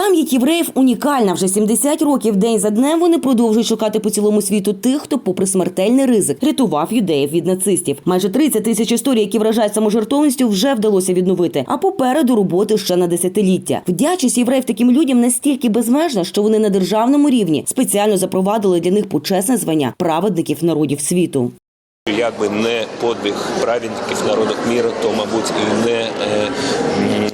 Пам'ять євреїв унікальна. Вже 70 років день за днем вони продовжують шукати по цілому світу тих, хто, попри смертельний ризик, рятував юдеїв від нацистів. Майже 30 тисяч історій, які вражають саможертовністю, вже вдалося відновити. А попереду роботи ще на десятиліття. Вдячність євреїв таким людям настільки безмежна, що вони на державному рівні спеціально запровадили для них почесне звання праведників народів світу. Якби не подвиг праведників народів міру, то мабуть і не е,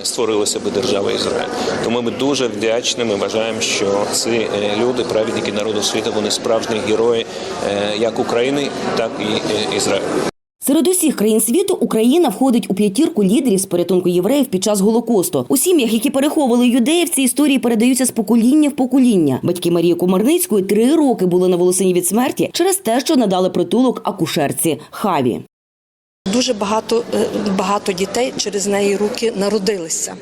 створилася би держава Ізраїль. Тому ми дуже вдячні. Ми вважаємо, що ці е, люди, праведники народу світу, вони справжні герої е, як України, так і Ізраїлю. Серед усіх країн світу Україна входить у п'ятірку лідерів з порятунку євреїв під час голокосту. У сім'ях, які переховували юдеїв, ці історії передаються з покоління в покоління. Батьки Марії Комарницької три роки були на волосині від смерті через те, що надали притулок акушерці Хаві. Дуже багато, е, багато дітей через неї руки народилися.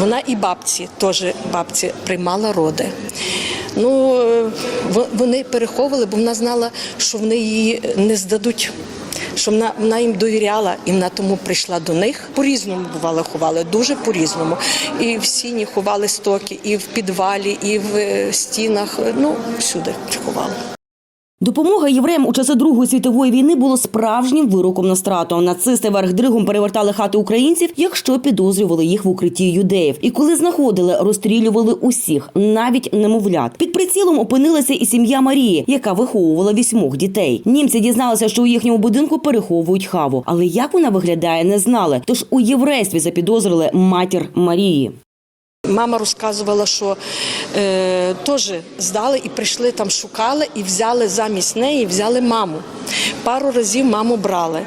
Вона і бабці, теж бабці, приймала роди. Ну, е, вони переховували, бо вона знала, що вони її не здадуть. Що вона, вона їм довіряла, і вона тому прийшла до них. По-різному бувало ховали, дуже по-різному. І в сіні ховали стоки, і в підвалі, і в е, стінах. Ну, всюди ховали. Допомога євреям у часи Другої світової війни було справжнім вироком на страту. Нацисти верх дригом перевертали хати українців, якщо підозрювали їх в укритті юдеїв. І коли знаходили, розстрілювали усіх, навіть немовлят. Під прицілом опинилася і сім'я Марії, яка виховувала вісьмох дітей. Німці дізналися, що у їхньому будинку переховують хаву, але як вона виглядає, не знали. Тож у єврействі запідозрили матір Марії. Мама розказувала, що е, теж здали і прийшли там, шукали і взяли замість неї, взяли маму. Пару разів маму брали.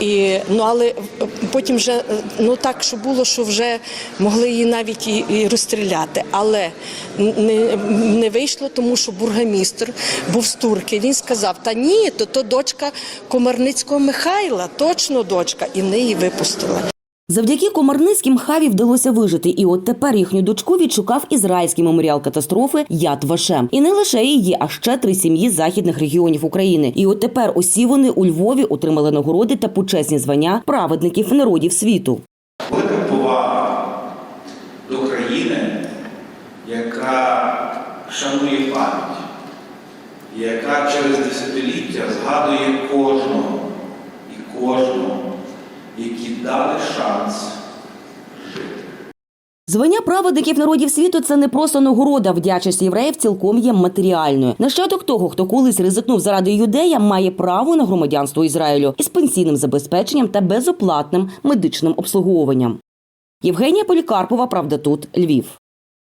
І, ну, але потім вже е, ну так, що було, що вже могли її навіть і, і розстріляти. Але не, не вийшло, тому що бургомістр був з турки. Він сказав: Та ні, то, то дочка Комарницького Михайла, точно дочка, і вони її випустили. Завдяки Комарницьким Хаві вдалося вижити, і от тепер їхню дочку відшукав ізраїльський меморіал катастрофи Яд Вашем. І не лише її, а ще три сім'ї західних регіонів України. І от тепер усі вони у Львові отримали нагороди та почесні звання праведників народів світу. Велика повага до країни, яка шанує пам'ять, яка через десятиліття згадує кожного і кожного, які дали шанс жити. Звання праведників народів світу це не просто нагорода. Вдячність євреїв цілком є матеріальною. Нащадок того, хто колись ризикнув заради юдея, має право на громадянство Ізраїлю із пенсійним забезпеченням та безоплатним медичним обслуговуванням. Євгенія Полікарпова, правда, тут Львів.